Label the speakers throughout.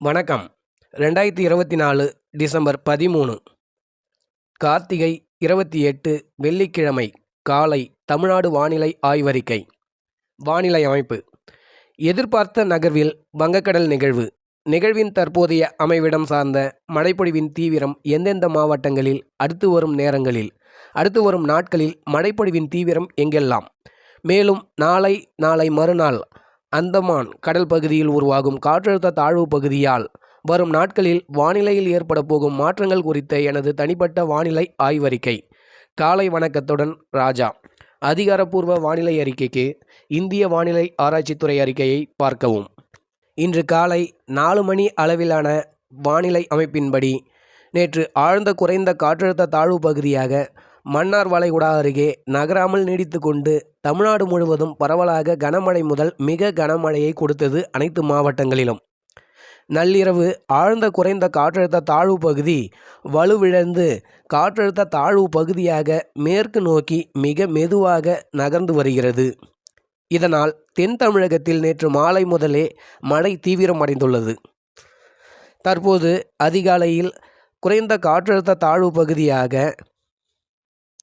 Speaker 1: வணக்கம். ரெண்டாயிரத்தி இருபத்தி நாலு டிசம்பர் பதிமூணு. கார்த்திகை இருபத்தி எட்டு வெள்ளிக்கிழமை காலை தமிழ்நாடு வானிலை ஆய்வறிக்கை. வானிலை அமைப்பு. எதிர்பார்த்த நகர்வில் வங்கக்கடல் நிகழ்வு. நிகழ்வின் தற்போதைய அமைவிடம் சார்ந்த மழைப்பொழிவின் தீவிரம் எந்தெந்த மாவட்டங்களில் அடுத்து வரும் நேரங்களில் அடுத்து வரும் நாட்களில் மழைப்பொழிவின் தீவிரம் எங்கெல்லாம்? மேலும் நாளை நாளை மறுநாள் அந்தமான் கடல் பகுதியில் உருவாகும் காற்றழுத்த தாழ்வு பகுதியால் வரும் நாட்களில் வானிலையில் ஏற்பட போகும் மாற்றங்கள் குறித்த எனது தனிப்பட்ட வானிலை ஆய்வறிக்கை. காலை வணக்கத்துடன் ராஜா. அதிகாரப்பூர்வ வானிலை அறிக்கைக்கு இந்திய வானிலை ஆராய்ச்சித்துறை அறிக்கையை பார்க்கவும். இன்று காலை நாலு மணி அளவிலான வானிலை அமைப்பின்படி நேற்று ஆழ்ந்த குறைந்த காற்றழுத்த தாழ்வு பகுதியாக மன்னார் வளைகுடா அருகே நகராமல் நீடித்து கொண்டு தமிழ்நாடு முழுவதும் பரவலாக கனமழை முதல் மிக கனமழையை கொடுத்தது அனைத்து மாவட்டங்களிலும். நள்ளிரவு ஆழ்ந்த குறைந்த காற்றழுத்த தாழ்வு பகுதி வலுவிழந்து காற்றழுத்த தாழ்வு பகுதியாக மேற்கு நோக்கி மிக மெதுவாக நகர்ந்து வருகிறது. இதனால் தென் தமிழகத்தில் நேற்று மாலை முதலே மழை தீவிரமடைந்துள்ளது தற்போது அதிகாலையில் குறைந்த காற்றழுத்த தாழ்வு பகுதியாக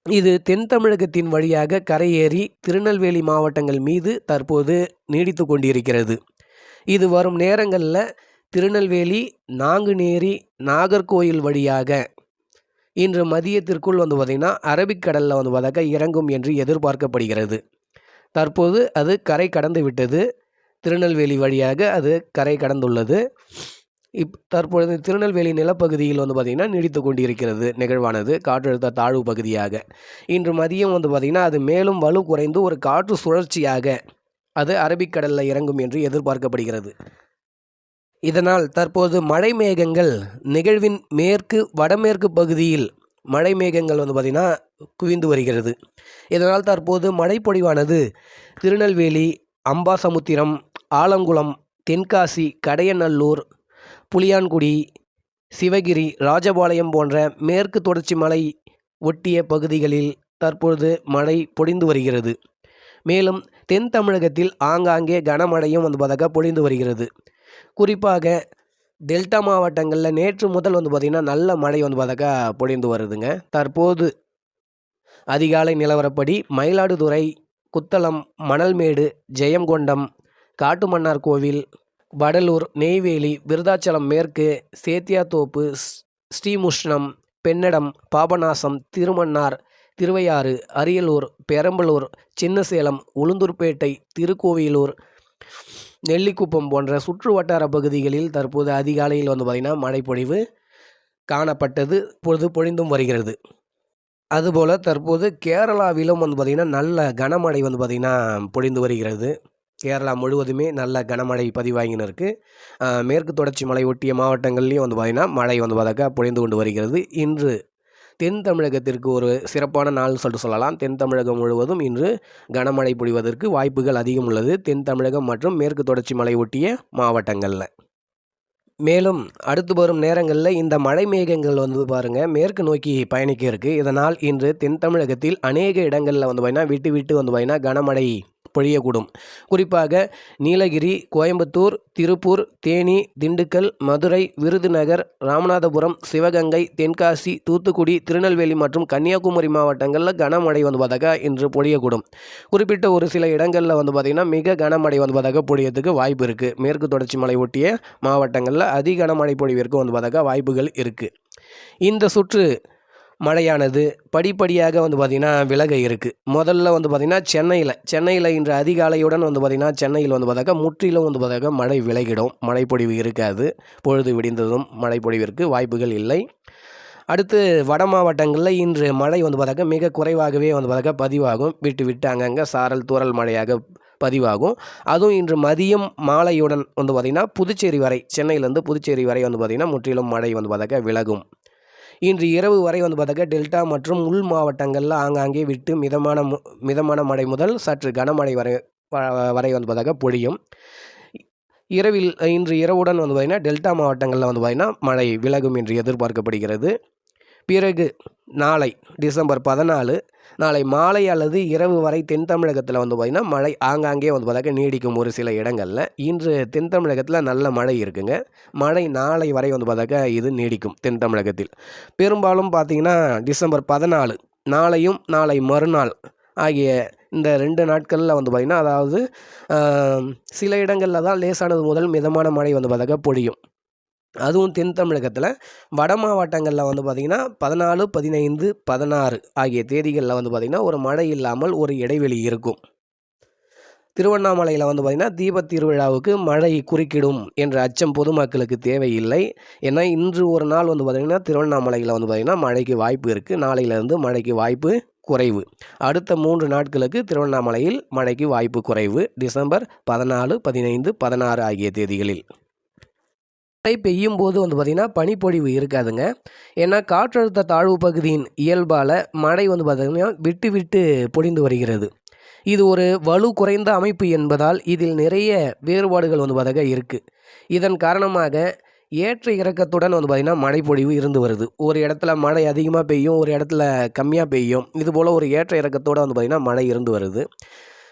Speaker 1: இது தென் தமிழகத்தின் வழியாக கரையேறி திருநெல்வேலி மாவட்டங்கள் மீது தற்போது நீடித்து கொண்டிருக்கிறது. இது வரும் நேரங்களில் திருநெல்வேலி நாங்குநேரி நாகர்கோயில் வழியாக இன்று மதியத்திற்குள் வந்து பார்த்திங்கன்னா அரபிக்கடலில் வந்து பார்த்தாக்கா இறங்கும் என்று எதிர்பார்க்கப்படுகிறது. தற்போது அது கரை கடந்து விட்டது. திருநெல்வேலி வழியாக அது கரை கடந்துள்ளது. இப் தற்பொழுது திருநெல்வேலி நிலப்பகுதியில் வந்து பார்த்திங்கன்னா நீடித்து கொண்டிருக்கிறது. நிகழ்வானது காற்றழுத்த தாழ்வு பகுதியாக. இன்று மதியம் வந்து பார்த்திங்கன்னா அது மேலும் வலு குறைந்து ஒரு காற்று சுழற்சியாக அது அரபிக்கடலில் இறங்கும் என்று எதிர்பார்க்கப்படுகிறது. இதனால் தற்போது மழை மேகங்கள் நிகழ்வின் மேற்கு வடமேற்கு பகுதியில் மழை மேகங்கள் வந்து பார்த்திங்கன்னா குவிந்து வருகிறது. இதனால் தற்போது மழைப்பொழிவானது திருநெல்வேலி அம்பாசமுத்திரம் ஆலங்குளம் தென்காசி கடையநல்லூர் புளியான்குடி சிவகிரி ராஜபாளையம் போன்ற மேற்கு தொடர்ச்சி மலை ஒட்டிய பகுதிகளில் தற்பொழுது மழை பொழிந்து வருகிறது. மேலும் தென் தமிழகத்தில் ஆங்காங்கே கனமழையும் வந்து பார்த்தாக்கா பொழிந்து வருகிறது. குறிப்பாக டெல்டா மாவட்டங்களில் நேற்று முதல் வந்து பார்த்திங்கன்னா நல்ல மழை வந்து பார்த்தாக்கா பொழிந்து வருதுங்க. தற்போது அதிகாலை நிலவரப்படி மயிலாடுதுறை குத்தளம் மணல்மேடு ஜெயங்கொண்டம் காட்டுமன்னார் கோவில் வடலூர் நெய்வேலி விருதாச்சலம் மேற்கு சேத்தியாத்தோப்பு ஸ்ரீமுஷ்ணம் பென்னடம் பாபநாசம் திருமன்னார் திருவையாறு அரியலூர் பெரம்பலூர் சின்னசேலம் உளுந்தூர்பேட்டை திருக்கோவிலூர் நெல்லிக்குப்பம் போன்ற சுற்று வட்டார பகுதிகளில் தற்போது அதிகாலையில் வந்து பார்த்திங்கன்னா மழைப்பொழிவு காணப்பட்டது. இப்பொழுது பொழிந்தும் வருகிறது. அதுபோல் தற்போது கேரளாவிலும் வந்து பார்த்திங்கன்னா நல்ல கனமழை வந்து பார்த்திங்கன்னா பொழிந்து வருகிறது. கேரளா முழுவதுமே நல்ல கனமழை பதிவாகின்னு இருக்குது மேற்கு தொடர்ச்சி மலை ஒட்டிய மாவட்டங்கள்லேயும் வந்து பார்த்திங்கன்னா மழை வந்து பார்த்தாக்கா பொழிந்து கொண்டு வருகிறது. இன்று தென் தமிழகத்திற்கு ஒரு சிறப்பான நாள் சொல்லிட்டு சொல்லலாம். தென் தமிழகம் முழுவதும் இன்று கனமழை பொழிவதற்கு வாய்ப்புகள் அதிகம் உள்ளது. தென் தமிழகம் மற்றும் மேற்கு தொடர்ச்சி மலை ஒட்டிய மாவட்டங்களில். மேலும் அடுத்து வரும் நேரங்களில் இந்த மழை மேகங்கள் வந்து பாருங்கள் மேற்கு நோக்கி பயணிக்க இருக்குது இதனால் இன்று தென் தமிழகத்தில் அநேக இடங்களில் வந்து பார்த்திங்கன்னா விட்டு விட்டு வந்து பார்த்திங்கன்னா கனமழை பொழியக்கூடும் குறிப்பாக நீலகிரி கோயம்புத்தூர் திருப்பூர் தேனி திண்டுக்கல் மதுரை விருதுநகர் ராமநாதபுரம் சிவகங்கை தென்காசி தூத்துக்குடி திருநெல்வேலி மற்றும் கன்னியாகுமரி மாவட்டங்களில் கனமழை வந்து பார்த்தாக்கா இன்று பொழியக்கூடும். குறிப்பிட்ட ஒரு சில இடங்களில் வந்து பார்த்திங்கன்னா மிக கனமழை வந்து பார்த்தாக்கா பொழியறதுக்கு வாய்ப்பு இருக்குது மேற்கு தொடர்ச்சி மலை ஒட்டிய மாவட்டங்களில் அதிக கனமழை பொழிவிற்கு வந்து பார்த்தாக்கா வாய்ப்புகள் இருக்குது இந்த சுற்று மழையானது. படிப்படியாக வந்து பார்த்திங்கன்னா விலக இருக்குது முதல்ல வந்து பார்த்திங்கன்னா சென்னையில் சென்னையில் இன்று அதிகாலையுடன் வந்து பார்த்திங்கன்னா சென்னையில் வந்து பார்த்தாக்கா முற்றிலும் வந்து பார்த்தாக்கா மழை விலகிடும். மழைப்பொழிவு இருக்காது. பொழுது விடிந்ததும் மழைப்பொழிவிற்கு வாய்ப்புகள் இல்லை. அடுத்து வட மாவட்டங்களில் இன்று மழை வந்து பார்த்தாக்கா மிக குறைவாகவே வந்து பார்த்தாக்கா பதிவாகும். விட்டு விட்டு அங்கங்கே சாரல் தூரல் மழையாக பதிவாகும். அதுவும் இன்று மதியம் மாலையுடன் வந்து பார்த்திங்கன்னா புதுச்சேரி வரை சென்னையிலேருந்து புதுச்சேரி வரை வந்து பார்த்திங்கன்னா முற்றிலும் மழை வந்து பார்த்தாக்கா விலகும். இன்று இரவு வரை வந்து பார்த்தாக்கா டெல்டா மற்றும் உள் மாவட்டங்களில் ஆங்காங்கே விட்டு மிதமான மிதமான மழை முதல் சற்று கனமழை வரை வரை வந்து பார்த்தாக்கா பொழியும். இரவில் இன்று இரவுடன் வந்து பார்த்திங்கன்னா டெல்டா மாவட்டங்களில் வந்து பார்த்திங்கன்னா மழை விலகும் என்று எதிர்பார்க்கப்படுகிறது. பிறகு நாளை டிசம்பர் பதினாலு நாளை மாலை அல்லது இரவு வரை தென் தமிழகத்தில் வந்து பார்த்திங்கன்னா மழை ஆங்காங்கே வந்து பார்த்தாக்க நீடிக்கும் ஒரு சில இடங்களில். இன்று தென் தமிழகத்தில் நல்ல மழை இருக்குங்க. மழை நாளை வரை வந்து பார்த்தாக்க இது நீடிக்கும் தென் தமிழகத்தில். பெரும்பாலும் பார்த்திங்கன்னா டிசம்பர் பதினாலு நாளையும் நாளை மறுநாள் ஆகிய இந்த ரெண்டு நாட்களில் வந்து பார்த்திங்கன்னா அதாவது சில இடங்களில் தான் லேசானது முதல் மிதமான மழை வந்து பார்த்தாக்க பொழியும். அதுவும் தென் தமிழகத்தில். வட மாவட்டங்களில் வந்து பார்த்திங்கன்னா பதினாலு பதினைந்து பதினாறு ஆகிய தேதிகளில் வந்து பார்த்திங்கன்னா ஒரு மழை இல்லாமல் ஒரு இடைவெளி இருக்கும். திருவண்ணாமலையில் வந்து பார்த்திங்கன்னா தீபத் திருவிழாவுக்கு மழை குறுக்கிடும் என்ற அச்சம் பொதுமக்களுக்கு தேவையில்லை. ஏன்னா இன்று ஒரு நாள் வந்து பார்த்திங்கன்னா திருவண்ணாமலையில் வந்து பார்த்திங்கன்னா மழைக்கு வாய்ப்பு இருக்குது நாளையிலேருந்து மழைக்கு வாய்ப்பு குறைவு. அடுத்த மூன்று நாட்களுக்கு திருவண்ணாமலையில் மழைக்கு வாய்ப்பு குறைவு. டிசம்பர் பதினாலு பதினைந்து பதினாறு ஆகிய தேதிகளில். மழை பெய்யும் போது வந்து பார்த்திங்கன்னா பனிப்பொழிவு இருக்காதுங்க. ஏன்னா காற்றழுத்த தாழ்வு பகுதியின் இயல்பால் மழை வந்து பார்த்திங்கன்னா விட்டு விட்டு பொழிந்து வருகிறது. இது ஒரு வலு குறைந்த அமைப்பு என்பதால் இதில் நிறைய வேறுபாடுகள் வந்து பார்த்தாக்க இருக்குது இதன் காரணமாக ஏற்ற இறக்கத்துடன் வந்து பார்த்திங்கன்னா மழைப்பொழிவு இருந்து வருது. ஒரு இடத்துல மழை அதிகமாக பெய்யும் ஒரு இடத்துல கம்மியாக பெய்யும். இதுபோல் ஒரு ஏற்ற இறக்கத்தோடு வந்து பார்த்திங்கன்னா மழை இருந்து வருது.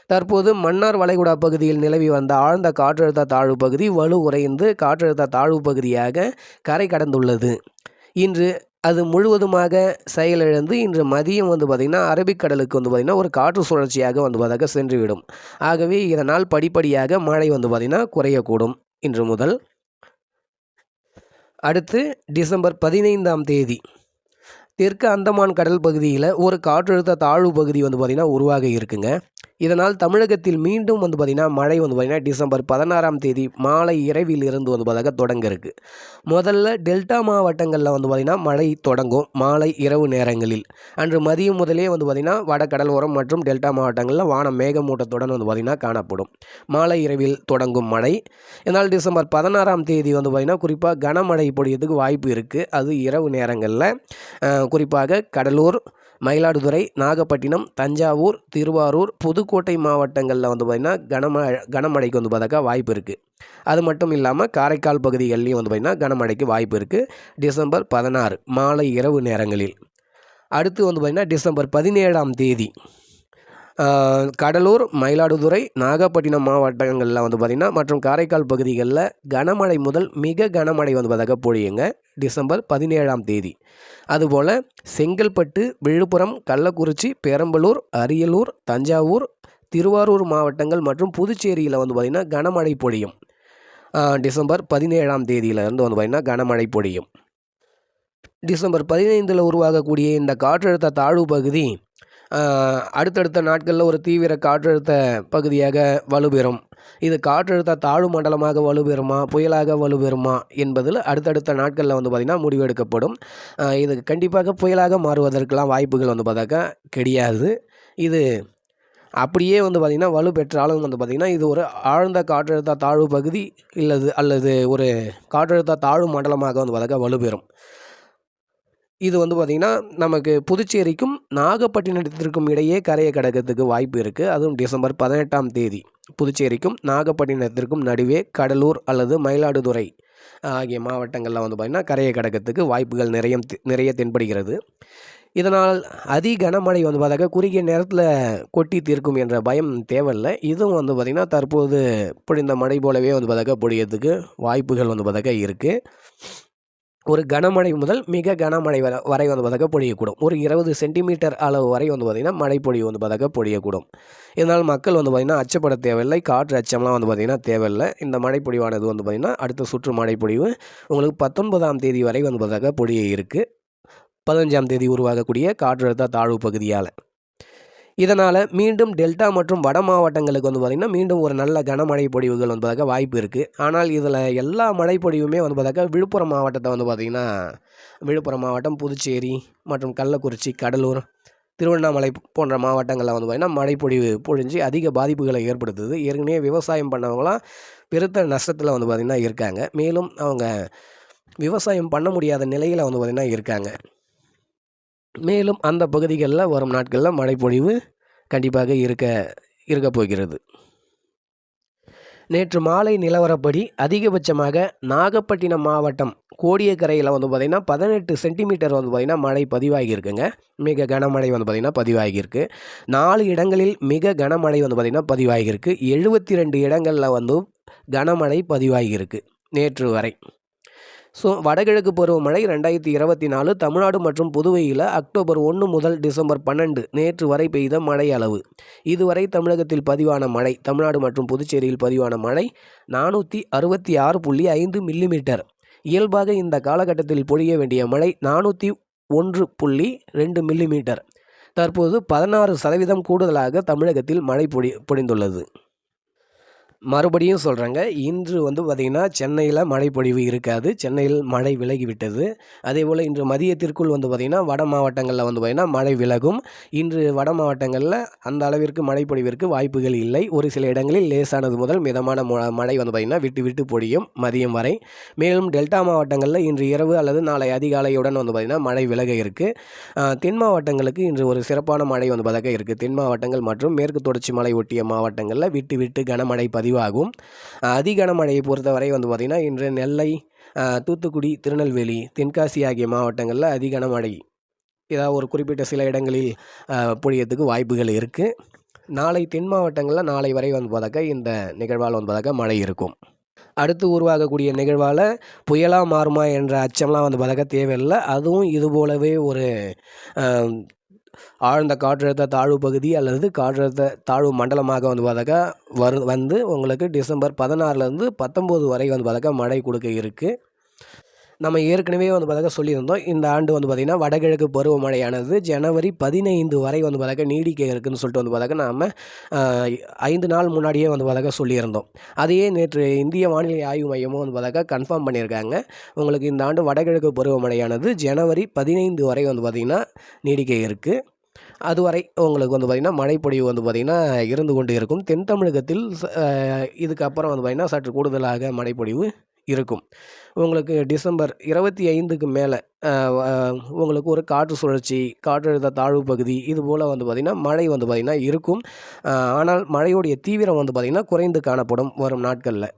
Speaker 1: தற்போது மன்னார் வளைகுடா பகுதியில் நிலவி வந்த ஆழ்ந்த காற்றழுத்த தாழ்வு பகுதி வலுவுறைந்து காற்றழுத்த தாழ்வு பகுதியாக கரை கடந்துள்ளது. இன்று அது முழுவதுமாக செயலிழந்து இன்று மதியம் வந்து பார்த்திங்கன்னா அரபிக்கடலுக்கு வந்து பார்த்திங்கன்னா ஒரு காற்று சுழற்சியாக வந்து பார்த்தாக்க சென்றுவிடும். ஆகவே இதனால் படிப்படியாக மழை வந்து பார்த்திங்கன்னா குறையக்கூடும் இன்று முதல். அடுத்து டிசம்பர் பதினைந்தாம் தேதி. தெற்கு அந்தமான் கடல் பகுதியில் ஒரு காற்றழுத்த தாழ்வு பகுதி வந்து பார்த்திங்கன்னா உருவாக இருக்குங்க. இதனால் தமிழகத்தில் மீண்டும் வந்து பார்த்திங்கன்னா மழை வந்து பார்த்திங்கன்னா டிசம்பர் பதினாறாம் தேதி மாலை இரவில் இருந்து வந்து பார்த்தாக்க தொடங்க இருக்குது முதல்ல டெல்டா மாவட்டங்களில் வந்து பார்த்திங்கன்னா மழை தொடங்கும் மாலை இரவு நேரங்களில். அன்று மதியம் முதலே வந்து பார்த்திங்கன்னா வட ஓரம் மற்றும் டெல்டா மாவட்டங்களில் வானம் மேகமூட்டத்துடன் வந்து பார்த்திங்கன்னா காணப்படும். மாலை இரவில் தொடங்கும் மழை. இதனால் டிசம்பர் பதினாறாம் தேதி வந்து பார்த்திங்கன்னா குறிப்பாக கனமழை பொழியதுக்கு வாய்ப்பு இருக்குது அது இரவு நேரங்களில் குறிப்பாக கடலூர் மயிலாடுதுறை நாகப்பட்டினம் தஞ்சாவூர் திருவாரூர் புதுக்கோட்டை மாவட்டங்களில் வந்து பார்த்திங்கன்னா கனமழை கனமழைக்கு வந்து பார்த்தாக்கா வாய்ப்பு இருக்குது அது மட்டும் இல்லாமல் காரைக்கால் பகுதிகள்லேயும் வந்து பார்த்திங்கன்னா கனமழைக்கு வாய்ப்பு இருக்குது டிசம்பர் பதினாறு மாலை இரவு நேரங்களில். அடுத்து வந்து பார்த்திங்கன்னா டிசம்பர் பதினேழாம் தேதி கடலூர் மயிலாடுதுறை நாகப்பட்டினம் மாவட்டங்களில் வந்து பார்த்திங்கன்னா மற்றும் காரைக்கால் பகுதிகளில் கனமழை முதல் மிக கனமழை வந்து பார்த்தாக்க பொழியுங்க. டிசம்பர் பதினேழாம் தேதி. அதுபோல் செங்கல்பட்டு விழுப்புரம் கள்ளக்குறிச்சி பெரம்பலூர் அரியலூர் தஞ்சாவூர் திருவாரூர் மாவட்டங்கள் மற்றும் புதுச்சேரியில் வந்து பார்த்திங்கன்னா கனமழை பொழியும். டிசம்பர் பதினேழாம் தேதியிலேருந்து வந்து பார்த்திங்கன்னா கனமழை பொழியும். டிசம்பர் பதினைந்தில் உருவாகக்கூடிய இந்த காற்றழுத்த தாழ்வு பகுதி அடுத்தடுத்த நாட்களில் ஒரு தீவிர காற்றழுத்த பகுதியாக வலுப்பெறும். இது காற்றழுத்த தாழ்வு மண்டலமாக வலுப்பெறுமா புயலாக வலுப்பெறுமா என்பதில் அடுத்தடுத்த நாட்களில் வந்து பார்த்திங்கன்னா முடிவெடுக்கப்படும் இது கண்டிப்பாக புயலாக மாறுவதற்கெல்லாம் வாய்ப்புகள் வந்து பார்த்தாக்கா கிடையாது. இது அப்படியே வந்து பார்த்திங்கன்னா வலு பெற்றாலும் வந்து பார்த்திங்கன்னா இது ஒரு ஆழ்ந்த காற்றழுத்த தாழ்வு பகுதி இல்லது அல்லது ஒரு காற்றழுத்த தாழ்வு மண்டலமாக வந்து பார்த்தாக்கா வலுப்பெறும். இது வந்து பார்த்திங்கன்னா நமக்கு புதுச்சேரிக்கும் நாகப்பட்டினத்திற்கும் இடையே கரையை கடக்கிறதுக்கு வாய்ப்பு இருக்குது அதுவும் டிசம்பர் பதினெட்டாம் தேதி. புதுச்சேரிக்கும் நாகப்பட்டினத்திற்கும் நடுவே கடலூர் அல்லது மயிலாடுதுறை ஆகிய மாவட்டங்களில் வந்து பார்த்திங்கன்னா கரையை கடக்கிறதுக்கு வாய்ப்புகள் நிறைய நிறைய தென்படுகிறது. இதனால் அதி கனமழை வந்து பார்த்தாக்கா குறுகிய நேரத்தில் கொட்டி தீர்க்கும் என்ற பயம் தேவையில்லை. இதுவும் வந்து பார்த்திங்கன்னா தற்போது பொழிந்த மழை போலவே வந்து பார்த்தாக்கா பொழியறதுக்கு வாய்ப்புகள் வந்து பார்த்தாக்கா இருக்குது ஒரு கனமழை முதல் மிக கனமழை வரை வரை வந்து பார்த்தாக்கா பொழியக்கூடும். ஒரு இருபது சென்டிமீட்டர் அளவு வரை வந்து பார்த்திங்கன்னா மழை பொழிவு வந்து பார்த்தாக்க பொழியக்கூடும். இதனால் மக்கள் வந்து பார்த்திங்கன்னா அச்சப்பட தேவையில்லை. காற்று அச்சம்லாம் வந்து பார்த்திங்கன்னா தேவையில்லை. இந்த மழைப்பொழிவானது வந்து பார்த்திங்கன்னா அடுத்த சுற்று மழைப்பொழிவு உங்களுக்கு பத்தொன்பதாம் தேதி வரை வந்து பார்த்தாக்க பொழிய இருக்குது பதினஞ்சாம் தேதி உருவாகக்கூடிய காற்றழுத்த தாழ்வு பகுதியால். இதனால் மீண்டும் டெல்டா மற்றும் வட மாவட்டங்களுக்கு வந்து பார்த்திங்கன்னா மீண்டும் ஒரு நல்ல கனமழை பொழிவுகள் வந்து வாய்ப்பு இருக்குது ஆனால் இதில் எல்லா மழை பொழிவுமே வந்து பார்த்தாக்கா விழுப்புரம் மாவட்டத்தை வந்து பார்த்திங்கன்னா விழுப்புரம் மாவட்டம் புதுச்சேரி மற்றும் கள்ளக்குறிச்சி கடலூர் திருவண்ணாமலை போன்ற மாவட்டங்களில் வந்து பார்த்திங்கன்னா மழைப்பொழிவு பொழிஞ்சு அதிக பாதிப்புகளை ஏற்படுத்துது. ஏற்கனவே விவசாயம் பண்ணவங்களாம் பெருத்த நஷ்டத்தில் வந்து பார்த்திங்கன்னா இருக்காங்க. மேலும் அவங்க விவசாயம் பண்ண முடியாத நிலையில் வந்து பார்த்திங்கன்னா இருக்காங்க. மேலும் அந்த பகுதிகளில் வரும் நாட்களில் மழைப்பொழிவு கண்டிப்பாக இருக்க இருக்க போகிறது. நேற்று மாலை நிலவரப்படி அதிகபட்சமாக நாகப்பட்டினம் மாவட்டம் கோடியக்கரையில் வந்து பார்த்திங்கன்னா பதினெட்டு சென்டிமீட்டர் வந்து பார்த்திங்கன்னா மழை பதிவாகியிருக்குங்க. மிக கனமழை வந்து பார்த்திங்கன்னா பதிவாகியிருக்கு. நாலு இடங்களில் மிக கனமழை வந்து பார்த்திங்கன்னா பதிவாகியிருக்கு. எழுபத்தி ரெண்டு இடங்களில் வந்து கனமழை பதிவாகியிருக்கு நேற்று வரை. ஸோ வடகிழக்கு பருவமழை ரெண்டாயிரத்தி இருபத்தி நாலு தமிழ்நாடு மற்றும் புதுவையில் அக்டோபர் ஒன்று முதல் டிசம்பர் பன்னெண்டு நேற்று வரை பெய்த மழை அளவு இதுவரை தமிழகத்தில் பதிவான மழை தமிழ்நாடு மற்றும் புதுச்சேரியில் பதிவான மழை நானூற்றி அறுபத்தி ஆறு புள்ளி ஐந்து மில்லிமீட்டர். இயல்பாக இந்த காலகட்டத்தில் பொழிய வேண்டிய மழை நானூற்றி ஒன்று புள்ளி ரெண்டு மில்லிமீட்டர். தற்போது பதினாறு சதவீதம் கூடுதலாக தமிழகத்தில் மழை பொழி பொழிந்துள்ளது மறுபடியும் சொல்கிறாங்க இன்று வந்து பார்த்திங்கன்னா சென்னையில் மழைப்பொழிவு இருக்காது. சென்னையில் மழை விலகிவிட்டது. அதே போல் இன்று மதியத்திற்குள் வந்து பார்த்திங்கன்னா வட மாவட்டங்களில் வந்து பார்த்திங்கன்னா மழை விலகும். இன்று வட மாவட்டங்களில் அந்த அளவிற்கு மழைப்பொழிவிற்கு வாய்ப்புகள் இல்லை. ஒரு சில இடங்களில் லேசானது முதல் மிதமான மழை வந்து பார்த்திங்கன்னா விட்டு விட்டு பொழியும் மதியம் வரை. மேலும் டெல்டா மாவட்டங்களில் இன்று இரவு அல்லது நாளை அதிகாலையுடன் வந்து பார்த்திங்கன்னா மழை விலக இருக்குது தென் மாவட்டங்களுக்கு இன்று ஒரு சிறப்பான மழை வந்து பார்த்தாக்க இருக்குது தென் மாவட்டங்கள் மற்றும் மேற்கு தொடர்ச்சி மலை ஒட்டிய மாவட்டங்களில் விட்டு விட்டு கனமழை பதிவு பதிவாகும். அதிகனமழையை பொறுத்தவரை வந்து பார்த்திங்கன்னா இன்று நெல்லை தூத்துக்குடி திருநெல்வேலி தென்காசி ஆகிய மாவட்டங்களில் அதி மழை ஏதாவது ஒரு குறிப்பிட்ட சில இடங்களில் பொழியத்துக்கு வாய்ப்புகள் இருக்குது நாளை தென் மாவட்டங்களில் நாளை வரை வந்து பார்த்தாக்கா இந்த நிகழ்வால் வந்து பார்த்தாக்கா மழை இருக்கும். அடுத்து உருவாகக்கூடிய நிகழ்வால் புயலாக மாறுமா என்ற அச்சம்லாம் வந்து பார்த்தாக்கா தேவையில்லை. அதுவும் இது போலவே ஒரு ஆழ்ந்த காற்றழுத்த தாழ்வு பகுதி அல்லது காற்றழுத்த தாழ்வு மண்டலமாக வந்து பார்த்தாக்கா வரு வந்து உங்களுக்கு டிசம்பர் பதினாறுலேருந்து பத்தொம்போது வரை வந்து பார்த்தாக்கா மழை கொடுக்க இருக்குது நம்ம ஏற்கனவே வந்து பார்த்தாக்க சொல்லியிருந்தோம். இந்த ஆண்டு வந்து பார்த்திங்கன்னா வடகிழக்கு பருவமழையானது ஜனவரி பதினைந்து வரை வந்து பார்த்தாக்க நீடிக்க இருக்குதுன்னு சொல்லிட்டு வந்து பார்த்தாக்க நாம் ஐந்து நாள் முன்னாடியே வந்து பார்த்தாக்க சொல்லியிருந்தோம். அதையே நேற்று இந்திய வானிலை ஆய்வு மையமும் வந்து பார்த்தாக்க கன்ஃபார்ம் பண்ணியிருக்காங்க. உங்களுக்கு இந்த ஆண்டு வடகிழக்கு பருவமழையானது ஜனவரி பதினைந்து வரை வந்து பார்த்திங்கன்னா நீடிக்க இருக்குது அதுவரை உங்களுக்கு வந்து பார்த்திங்கன்னா மழைப்பொழிவு வந்து பார்த்திங்கன்னா இருந்து கொண்டு இருக்கும். தென் தமிழகத்தில் இதுக்கப்புறம் வந்து பார்த்திங்கன்னா சற்று கூடுதலாக மழைப்பொழிவு இருக்கும். உங்களுக்கு டிசம்பர் இருபத்தி ஐந்துக்கு மேலே உங்களுக்கு ஒரு காற்று சுழற்சி காற்றழுத்த தாழ்வு பகுதி இது போல் வந்து பார்த்திங்கன்னா மழை வந்து பார்த்திங்கன்னா இருக்கும். ஆனால் மழையுடைய தீவிரம் வந்து பார்த்திங்கன்னா குறைந்து காணப்படும் வரும் நாட்களில்.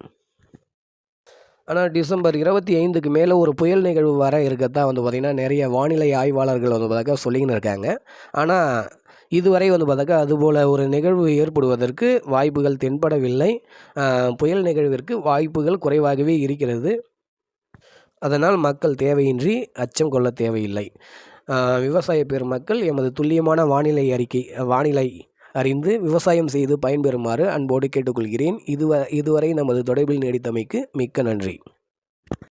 Speaker 1: ஆனால் டிசம்பர் இருபத்தி ஐந்துக்கு மேலே ஒரு புயல் நிகழ்வு வர இருக்கத்தான் வந்து பார்த்திங்கன்னா நிறைய வானிலை ஆய்வாளர்கள் வந்து பார்த்தாக்கா சொல்லிக்கின்னு இருக்காங்க. ஆனால் இதுவரை வந்து பார்த்தாக்கா அதுபோல் ஒரு நிகழ்வு ஏற்படுவதற்கு வாய்ப்புகள் தென்படவில்லை. புயல் நிகழ்விற்கு வாய்ப்புகள் குறைவாகவே இருக்கிறது. அதனால் மக்கள் தேவையின்றி அச்சம் கொள்ள தேவையில்லை. விவசாய பெருமக்கள் எமது துல்லியமான வானிலை அறிக்கை வானிலை அறிந்து விவசாயம் செய்து பயன்பெறுமாறு அன்போடு கேட்டுக்கொள்கிறேன். இதுவ இதுவரை நமது தொடர்பில் நீடித்தமைக்கு மிக்க நன்றி.